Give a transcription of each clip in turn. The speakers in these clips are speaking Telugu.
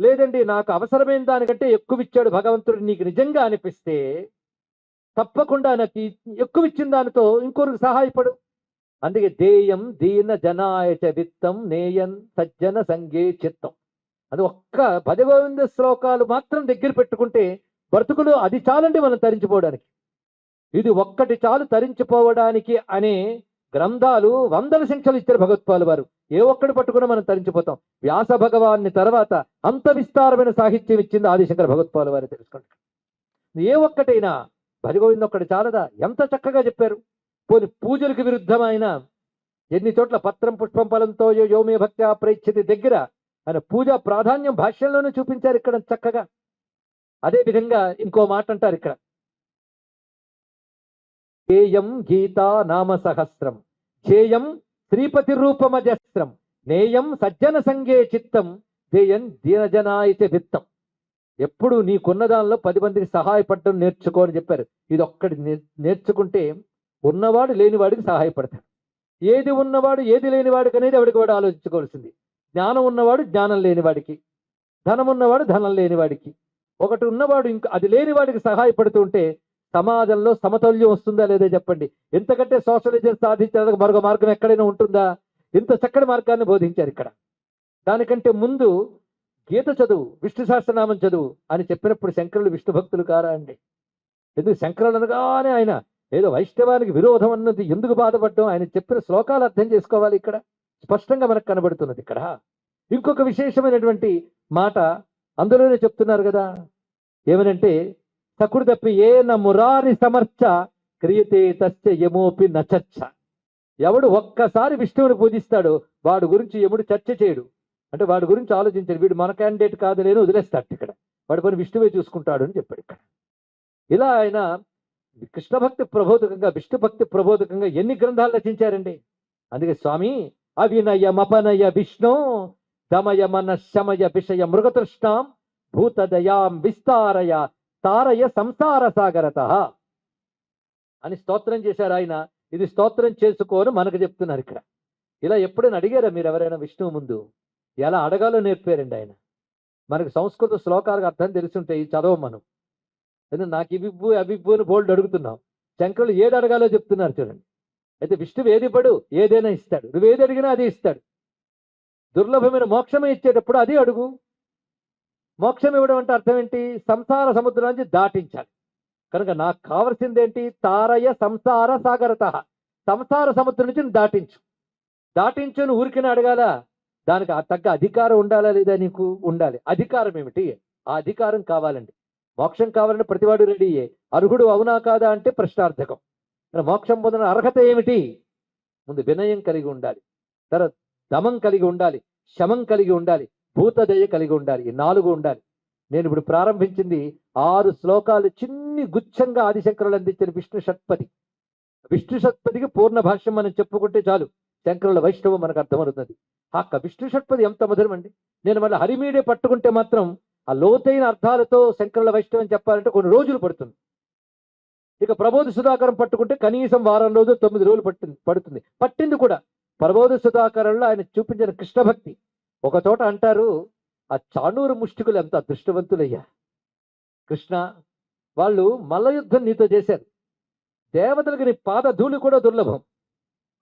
లేదండి నాకు అవసరమైన దానికంటే ఎక్కువ ఇచ్చాడు భగవంతుడు నీకు నిజంగా అనిపిస్తే తప్పకుండా నాకు ఎక్కువ ఇచ్చిన దానితో ఇంకొకరికి సహాయపడు. అందుకే దేయం దీన జనాయచ విత్తం నేయం సజ్జన సంగే చిత్తం. అది ఒక్క భజగోవింద శ్లోకాలు మాత్రం దగ్గర పెట్టుకుంటే బ్రతుకులు అది చాలండి మనం తరించిపోవడానికి. ఇది ఒక్కటి చాలు తరించిపోవడానికి అనే గ్రంథాలు వందల సంఖ్యలు ఇచ్చారు భగవత్పాలు వారు. ఏ ఒక్కటి పట్టుకుని మనం తరించిపోతాం. వ్యాస భగవాన్ని తర్వాత అంత విస్తారమైన సాహిత్యం ఇచ్చింది ఆదిశంకర భగవత్పాలు వారు తెలుసుకోండి. ఏ ఒక్కటైనా భజగోవిందం ఒక్కటి చాలదా? ఎంత చక్కగా చెప్పారు. పోని పూజలకు విరుద్ధమైన ఎన్ని చోట్ల పత్రం పుష్పం ఫలంతో యో యోమే భక్త్యా ప్రేక్షతి దగ్గర ఆయన పూజా ప్రాధాన్యం భాష్యంలోనే చూపించారు ఇక్కడ చక్కగా. అదే విధంగా ఇంకో మాట అంటారు ఇక్కడ. ధ్యేయం గీతా నామ సహస్రం. ధ్యేయం శ్రీపతి రూపమజస్త్రం నేయం సజ్జన సంగే చిత్తం. ధ్యేయం దీనజనాయితే విత్తం. ఎప్పుడు నీకున్న దానిలో పది మందికి సహాయపడటం నేర్చుకో అని చెప్పారు. ఇది ఒక్కటి నేర్చుకుంటే ఉన్నవాడు లేనివాడికి సహాయపడతాడు. ఏది ఉన్నవాడు ఏది లేనివాడికి అనేది ఎవడికి వాడు ఆలోచించుకోవాల్సింది. జ్ఞానం ఉన్నవాడు జ్ఞానం లేనివాడికి. ధనం ఉన్నవాడు ధనం లేనివాడికి. ఒకటి ఉన్నవాడు ఇంకా అది లేనివాడికి సహాయపడుతూ ఉంటే సమాజంలో సమతుల్యం వస్తుందా లేదా చెప్పండి. ఎంతకంటే సోషలిజం సాధించడానికి మరొక మార్గం ఎక్కడైనా ఉంటుందా? ఇంత చక్కటి మార్గాన్ని బోధించారు ఇక్కడ. దానికంటే ముందు గీత చదువు విష్ణు సహస్రనామం చదువు అని చెప్పినప్పుడు శంకరులు విష్ణు భక్తులు కారా అండి? ఎందుకు శంకరులు అనగానే ఆయన ఏదో వైష్ణవానికి విరోధం అన్నది ఎందుకు బాధపడడం? ఆయన చెప్పిన శ్లోకాలు అర్థం చేసుకోవాలి ఇక్కడ. స్పష్టంగా మనకు కనబడుతున్నది ఇక్కడ. ఇంకొక విశేషమైనటువంటి మాట అందులోనే చెప్తున్నారు కదా. ఏమనంటే సకుడు తప్పి ఏ న మురారి సమర్చ క్రియతే తస్య యమోపి నచచ్చ ఎవడు ఒక్కసారి విష్ణువుని పూజిస్తాడో వాడు గురించి యముడు చర్చ చేయడు. అంటే వాడి గురించి ఆలోచించాడు. వీడు మన క్యాండిడేట్ కాదు నేను వదిలేస్తాడు ఇక్కడ. వాడి పని విష్ణువే చూసుకుంటాడు అని చెప్పాడు ఇక్కడ. ఇలా ఆయన కృష్ణ భక్తి ప్రబోధకంగా విష్ణు భక్తి ప్రబోధకంగా ఎన్ని గ్రంథాలు రచించారండి? అందుకే స్వామి అవినయ మపనయ విష్ణు దమయ మన శమయ విషయ మృగతృష్ణాం భూతదయాం విస్తారయ తారయ సంసార సాగరత. అని స్తోత్రం చేశారు ఆయన. ఇది స్తోత్రం చేసుకోని మనకు చెప్తున్నారు ఇక్కడ. ఇలా ఎప్పుడైనా అడిగారా మీరు ఎవరైనా విష్ణువు ముందు? ఎలా అడగాలో నేర్పారండి ఆయన. మనకు సంస్కృత శ్లోకాలకు అర్థం తెలుసుంటే ఇది చదవం మనం. ఎందుకంటే నాకు ఇవిబ్బు అవిబ్బు అని బోల్డ్ అడుగుతున్నాం. శంకరులు ఏది అడగాలో చెప్తున్నారు చూడండి. అయితే విష్ణువు ఏది పడు ఏదైనా ఇస్తాడు. నువ్వు ఏది అడిగినా అది ఇస్తాడు. దుర్లభమైన మోక్షమే ఇచ్చేటప్పుడు అది అడుగు. మోక్షం ఇవ్వడం అంటే అర్థం ఏంటి? సంసార సముద్రం నుంచి దాటించాలి. కనుక నాకు కావలసింది ఏంటి? తారయ సంసార సాగరత. సంసార సముద్రం నుంచి దాటించు. దాటించు ఊరికిన అడగాల. దానికి ఆ తగ్గ అధికారం ఉండాలా లేదా నీకు? ఉండాలి. అధికారం ఏమిటి? ఆ అధికారం కావాలండి. మోక్షం కావాలంటే ప్రతివాడు రెడీయే అర్హుడు అవునా కాదా అంటే ప్రశ్నార్థకం. మోక్షం పొందిన అర్హత ఏమిటి? ముందు వినయం కలిగి ఉండాలి. తర్వాత దమం కలిగి ఉండాలి. శమం కలిగి ఉండాలి. భూతదయ కలిగి ఉండాలి ఈ నాలుగు ఉండాలి. నేను ఇప్పుడు ప్రారంభించింది ఆరు శ్లోకాలు చిన్ని గుచ్ఛంగా ఆదిశంకరులు అందించిన విష్ణు షట్పది. విష్ణు షట్పదికి పూర్ణ భాష్యం మనం చెప్పుకుంటే చాలు. శంకరుల వైష్ణవం మనకు అర్థమవుతుంది. ఆ విష్ణు షట్పది ఎంత మధురం అండి. నేను మళ్ళీ హరిమీడే పట్టుకుంటే మాత్రం ఆ లోతైన అర్థాలతో శంకరుల వైష్ణవం చెప్పాలంటే కొన్ని రోజులు పడుతుంది. ఇక ప్రబోధ సుధాకరం పట్టుకుంటే కనీసం వారం రోజులు తొమ్మిది రోజులు పట్టింది పడుతుంది. పట్టింది కూడా. ప్రబోధ సుధాకరంలో ఆయన చూపించిన కృష్ణ భక్తి ఒక చోట అంటారు ఆ చాణూరు ముష్టికులు ఎంత అదృష్టవంతులయ్యా. కృష్ణ వాళ్ళు మల్లయుద్ధం నీతో చేశారు. దేవతలకు నీ పాద ధూళి కూడా దుర్లభం.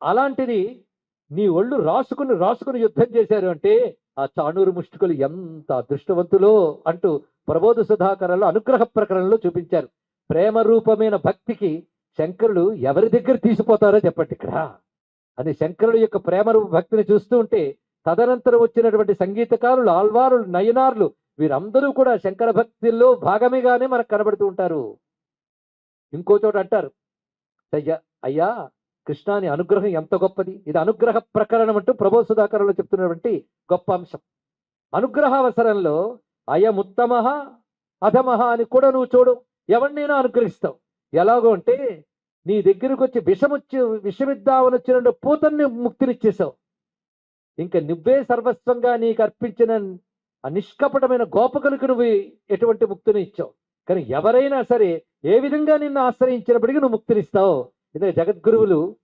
అలాంటిది నీ ఒళ్ళు రాసుకుని రాసుకుని యుద్ధం చేశారు అంటే ఆ చాణూరు ముష్టికులు ఎంత అదృష్టవంతులో అంటూ ప్రబోధ సుధాకరంలో అనుగ్రహ ప్రకరణలో చూపించారు. ప్రేమ రూపమైన భక్తికి శంకరుడు ఎవరి దగ్గర తీసిపోతారో చెప్పండి ఇక్కడ. అని శంకరుడు యొక్క ప్రేమ రూప భక్తిని చూస్తూ ఉంటే తదనంతరం వచ్చినటువంటి సంగీతకారులు ఆల్వారులు నయనార్లు వీరందరూ కూడా శంకర భక్తిలో భాగమేగానే మనకు కనబడుతూ ఉంటారు. ఇంకో చోట అంటారు అయ్యా అయ్యా కృష్ణాని అనుగ్రహం ఎంత గొప్పది. ఇది అనుగ్రహ ప్రకరణం అంటూ ప్రభో సుధాకరంలో చెప్తున్నటువంటి గొప్ప అంశం. అనుగ్రహ అవసరంలో అయముత్తమ అధమహ అని కూడా నువ్వు చూడు ఎవరినైనా అనుగ్రహిస్తావు. ఎలాగో అంటే నీ దగ్గరకు వచ్చి విషమొచ్చి విషమిద్దామని వచ్చిన పూతన్ని ముక్తినిచ్చేసావు. ఇంకా నువ్వే సర్వస్వంగా నీకు అర్పించిన నిష్కపటమైన గోపకులకు నువ్వు ఎటువంటి ముక్తిని ఇచ్చావు? కానీ ఎవరైనా సరే ఏ విధంగా నిన్ను ఆశ్రయించినప్పటికీ నువ్వు ముక్తినిస్తావు? ఇదే జగద్గురువులు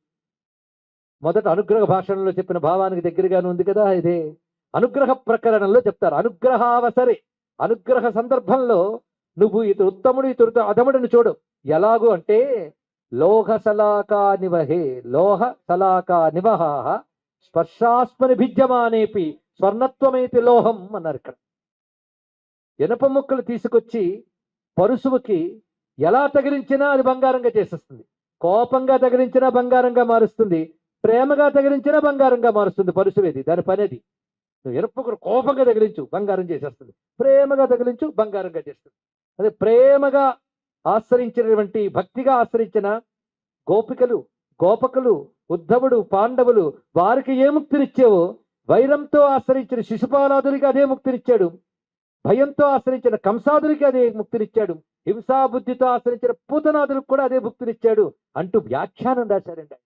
మొదట అనుగ్రహ భాషణలో చెప్పిన భావానికి దగ్గరగానే ఉంది కదా ఇదే అనుగ్రహ ప్రకరణంలో చెప్తారు. అనుగ్రహావసరే అనుగ్రహ సందర్భంలో నువ్వు ఇతరు ఉత్తముడు ఇతడు అధముడిని చూడు. ఎలాగు అంటే లోహ సలాకా నివహే లోహ సలాకా నివహాహ స్పర్శాస్మని భిద్యమానేపి స్వర్ణత్వమైతి లోహం అన్నారు ఇక్కడ ఇనప ముక్కలు తీసుకొచ్చి పరుసువుకి ఎలా తగిలించినా అది బంగారంగా చేసేస్తుంది. కోపంగా తగిలించినా బంగారంగా మారుస్తుంది. ప్రేమగా తగిలించినా బంగారంగా మారుస్తుంది పరుసువేది దాని పనేది. నువ్వు ఇనప కోపంగా తగిలించు బంగారం చేసేస్తుంది. ప్రేమగా తగిలించు బంగారంగా చేస్తుంది. అదే ప్రేమగా ఆశ్రయించినటువంటి భక్తిగా ఆశ్రయించిన గోపికలు గోపకులు ఉద్ధవుడు పాండవులు వారికి ఏ ముక్తినిచ్చావో వైరంతో ఆశ్రయించిన శిశుపాలాదునికి అదే ముక్తినిచ్చాడు భయంతో ఆశ్రయించిన కంసాదునికి అదే ముక్తినిచ్చాడు హింసా బుద్ధితో ఆశ్రయించిన పూతనాదులకు కూడా అదే ముక్తినిచ్చాడు అంటూ వ్యాఖ్యానం రాశారండి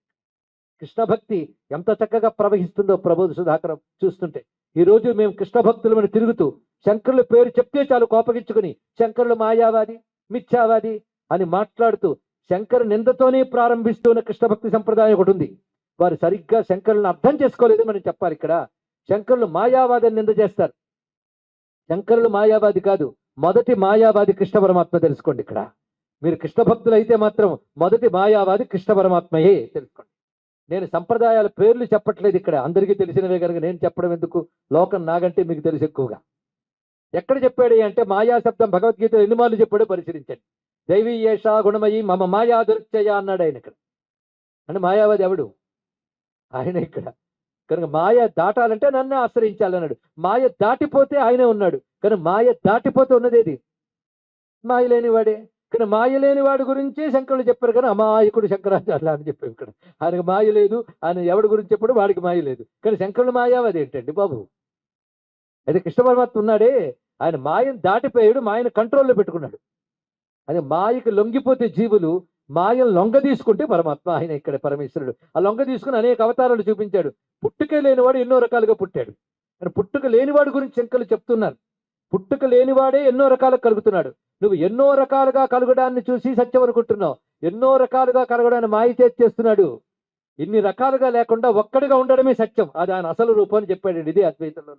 కృష్ణ భక్తి ఎంత చక్కగా ప్రవహిస్తుందో ప్రబోధ సుధాకరం చూస్తుంటే. ఈ రోజు మేము కృష్ణ భక్తులమని తిరుగుతూ శంకరుల పేరు చెప్తే చాలు కోపగించుకుని శంకరులు మాయావాది మిథ్యావాది అని మాట్లాడుతూ శంకర నిందతోనే ప్రారంభిస్తున్న కృష్ణ భక్తి సంప్రదాయం ఒకటి ఉంది. వారు సరిగ్గా శంకరులను అర్థం చేసుకోలేదు మనం చెప్పాలి ఇక్కడ. శంకరులు మాయావాదిని నింద చేస్తారు. శంకరులు మాయావాది కాదు. మొదటి మాయావాది కృష్ణ పరమాత్మ తెలుసుకోండి ఇక్కడ. మీరు కృష్ణ భక్తులు అయితే మాత్రం మొదటి మాయావాది కృష్ణ పరమాత్మయే తెలుసుకోండి. నేను సంప్రదాయాల పేర్లు చెప్పట్లేదు ఇక్కడ. అందరికీ తెలిసినవే కనుక నేను చెప్పడం ఎందుకు? లోకం నాగంటే మీకు తెలుసు ఎక్కువగా. ఎక్కడ చెప్పాడు అంటే మాయా శబ్దం భగవద్గీత ఎన్ని మార్లు చెప్పాడో పరిశీలించండి. దైవీ ఏష గుణమయి మమ మాయా దుర్చయ అన్నాడు ఆయన ఇక్కడ. అంటే మాయావాది ఎవడు? ఆయన ఇక్కడ. కనుక మాయ దాటాలంటే నన్ను ఆశ్రయించాలన్నాడు మాయ దాటిపోతే ఆయనే ఉన్నాడు. కానీ మాయ దాటిపోతే ఉన్నదేది మాయ లేనివాడే. కానీ మాయ లేని వాడి గురించి శంకరులు చెప్పారు కానీ అమాయకుడు శంకరాచార్య అని చెప్పారు ఇక్కడ. ఆయనకు మాయ లేదు. ఆయన ఎవడి గురించి చెప్పాడు వాడికి మాయ లేదు. కానీ శంకరుడు మాయావాది ఏంటండి బాబు? అయితే కృష్ణ పరమాత్మ ఉన్నాడే. ఆయన మాయను దాటిపోయాడు. మాయను కంట్రోల్లో పెట్టుకున్నాడు. అని మాయకు లొంగిపోతే జీవులు మాయను లొంగ తీసుకుంటే పరమాత్మ ఆయన ఇక్కడ పరమేశ్వరుడు. ఆ లొంగ తీసుకుని అనేక అవతారాలు చూపించాడు. పుట్టుక లేనివాడు ఎన్నో రకాలుగా పుట్టాడు. అని పుట్టుక లేనివాడు గురించి శంకలు చెప్తున్నారు. పుట్టుక లేనివాడే ఎన్నో రకాలుగా కలుగుతున్నాడు. నువ్వు ఎన్నో రకాలుగా కలగడాన్ని చూసి సత్యం అనుకుంటున్నావు. ఎన్నో రకాలుగా కలగడాన్ని మాయ చేతి చేస్తున్నాడు. ఇన్ని రకాలుగా లేకుండా ఒక్కడిగా ఉండడమే సత్యం. అది ఆయన అసలు రూపం అని చెప్పాడు ఇది అద్వైతంలో